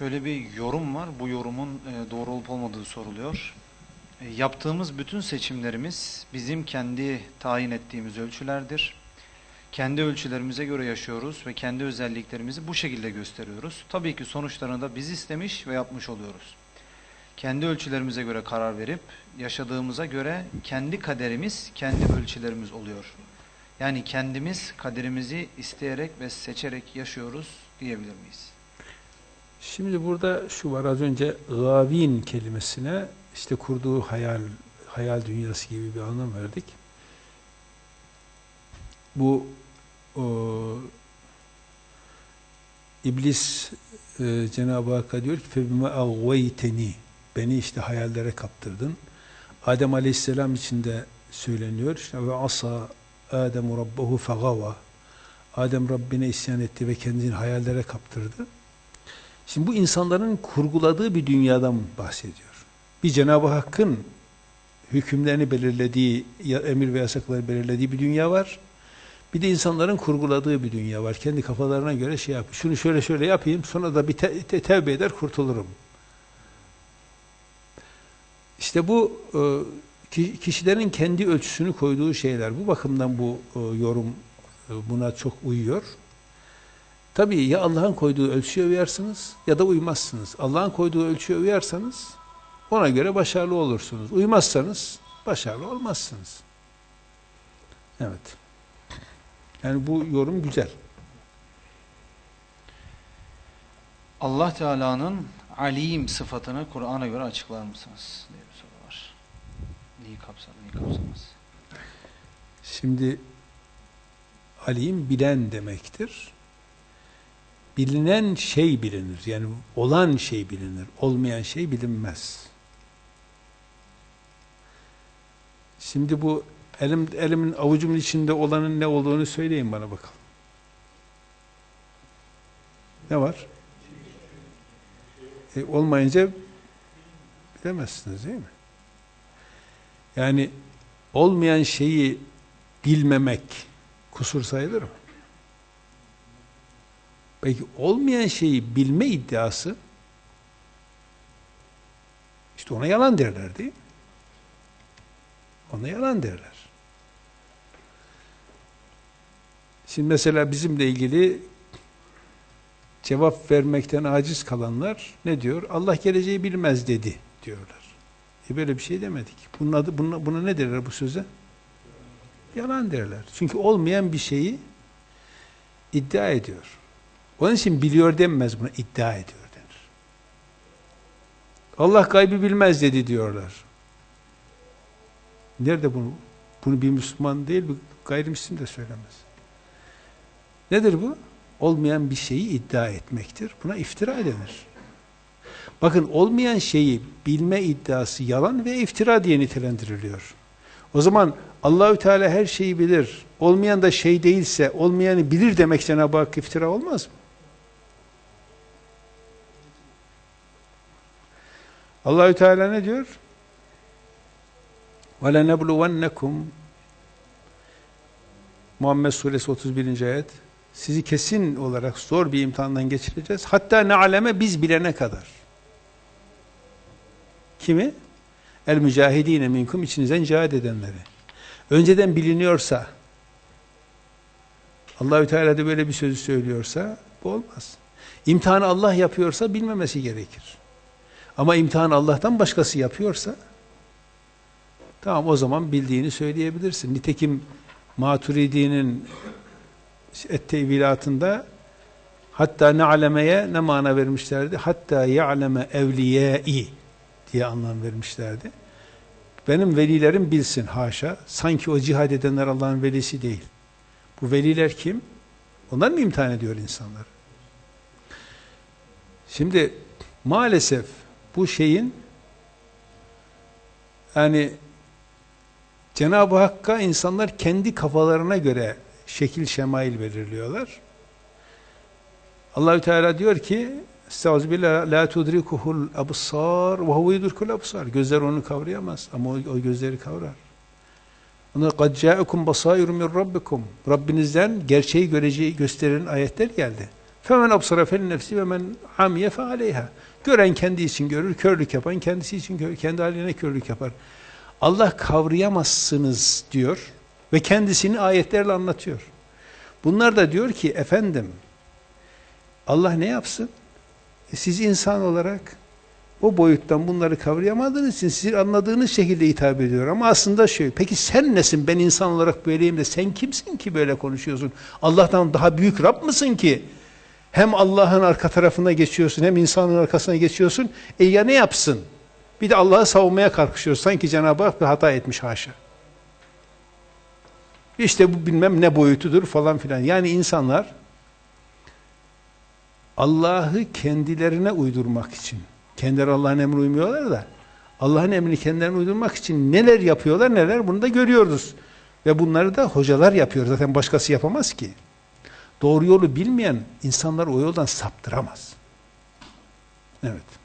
Şöyle bir yorum var. Bu yorumun e, doğru olup olmadığı soruluyor. E, Yaptığımız bütün seçimlerimiz bizim kendi tayin ettiğimiz ölçülerdir. Kendi ölçülerimize göre yaşıyoruz ve kendi özelliklerimizi bu şekilde gösteriyoruz. Tabii ki sonuçlarını da biz istemiş ve yapmış oluyoruz. Kendi ölçülerimize göre karar verip yaşadığımıza göre kendi kaderimiz, kendi ölçülerimiz oluyor. Yani kendimiz kaderimizi isteyerek ve seçerek yaşıyoruz diyebilir miyiz? Şimdi burada şu var az önce gavin kelimesine işte kurduğu hayal hayal dünyası gibi bir anlam verdik. Bu o, iblis e, Cenab-ı Hakk'a diyor ki febime agveyteni beni işte hayallere kaptırdın. Adem Aleyhisselam için de söyleniyor. İşte ve asa Adem rabbahu fagava. Adem Rabbine isyan etti ve kendini hayallere kaptırdı. Şimdi bu insanların kurguladığı bir dünyadan bahsediyor. Bir Cenab-ı Hakk'ın hükümlerini belirlediği, emir ve yasakları belirlediği bir dünya var. Bir de insanların kurguladığı bir dünya var. Kendi kafalarına göre şey yap. Şunu şöyle şöyle yapayım, sonra da bir te te tevbe eder, kurtulurum. İşte bu e, kişilerin kendi ölçüsünü koyduğu şeyler. Bu bakımdan bu e, yorum e, buna çok uyuyor. Tabii ya Allah'ın koyduğu ölçüye uyarsınız ya da uymazsınız. Allah'ın koyduğu ölçüye uyarsanız ona göre başarılı olursunuz. Uymazsanız başarılı olmazsınız. Evet. Yani bu yorum güzel. Allah Teala'nın alim sıfatını Kur'an'a göre açıklar mısınız? diye bir soru var. Neyi kapsar, neyi kapsamaz? Şimdi alim bilen demektir. Bilinen şey bilinir. Yani olan şey bilinir. Olmayan şey bilinmez. Şimdi bu elim elimin avucumun içinde olanın ne olduğunu söyleyin bana bakalım. Ne var? E, olmayınca bilemezsiniz değil mi? Yani olmayan şeyi bilmemek kusur sayılır mı? Peki olmayan şeyi bilme iddiası işte ona yalan derler değil mi? Ona yalan derler. Şimdi mesela bizimle ilgili cevap vermekten aciz kalanlar ne diyor? Allah geleceği bilmez dedi diyorlar. E böyle bir şey demedik. Bunun adı, buna, buna ne derler bu söze? Yalan derler. Çünkü olmayan bir şeyi iddia ediyor. Onun için biliyor denmez buna, iddia ediyor denir. Allah gaybı bilmez dedi diyorlar. Nerede bunu? Bunu bir Müslüman değil, bir gayrimüslim de söylemez. Nedir bu? Olmayan bir şeyi iddia etmektir. Buna iftira denir. Bakın olmayan şeyi bilme iddiası yalan ve iftira diye nitelendiriliyor. O zaman Allahü Teala her şeyi bilir. Olmayan da şey değilse, olmayanı bilir demek Cenab-ı Hak iftira olmaz mı? Allahü Teala ne diyor? وَلَنَبْلُوَنَّكُمْ Muhammed Suresi 31. ayet sizi kesin olarak zor bir imtihandan geçireceğiz. Hatta ne aleme biz bilene kadar. Kimi? El mücahidine minkum içinizden cihad edenleri. Önceden biliniyorsa Allahü Teala da böyle bir sözü söylüyorsa bu olmaz. İmtihanı Allah yapıyorsa bilmemesi gerekir. Ama imtihan Allah'tan başkası yapıyorsa tamam o zaman bildiğini söyleyebilirsin. Nitekim Maturidi'nin ettevilatında hatta ne alemeye ne mana vermişlerdi? Hatta ya'leme evliyai diye anlam vermişlerdi. Benim velilerim bilsin haşa. Sanki o cihad edenler Allah'ın velisi değil. Bu veliler kim? Onlar mı imtihan ediyor insanları? Şimdi maalesef bu şeyin yani Cenab-ı Hakk'a insanlar kendi kafalarına göre şekil şemail belirliyorlar. Allahü Teala diyor ki Estağfirullah la tudrikuhul absar ve huve yudrikul absar. Gözler onu kavrayamaz ama o, o gözleri kavrar. Ona kad ca'akum basairun min rabbikum. Rabbinizden gerçeği göreceği gösteren ayetler geldi. Femen absara fel nefsi ve men amiye fe aleyha. Gören kendi için görür, körlük yapan kendisi için görür, kendi haline körlük yapar. Allah kavrayamazsınız diyor ve kendisini ayetlerle anlatıyor. Bunlar da diyor ki efendim Allah ne yapsın? E siz insan olarak o boyuttan bunları kavrayamadığınız için sizin anladığınız şekilde hitap ediyor. Ama aslında şöyle, peki sen nesin? Ben insan olarak böyleyim de sen kimsin ki böyle konuşuyorsun? Allah'tan daha büyük Rab mısın ki? Hem Allah'ın arka tarafına geçiyorsun, hem insanın arkasına geçiyorsun. E ya ne yapsın? Bir de Allah'ı savunmaya kalkışıyor. Sanki Cenab-ı Hak bir hata etmiş haşa. İşte bu bilmem ne boyutudur falan filan. Yani insanlar Allah'ı kendilerine uydurmak için, kendileri Allah'ın emrine uymuyorlar da, Allah'ın emrini kendilerine uydurmak için neler yapıyorlar neler bunu da görüyoruz. Ve bunları da hocalar yapıyor. Zaten başkası yapamaz ki. Doğru yolu bilmeyen insanlar o yoldan saptıramaz. Evet.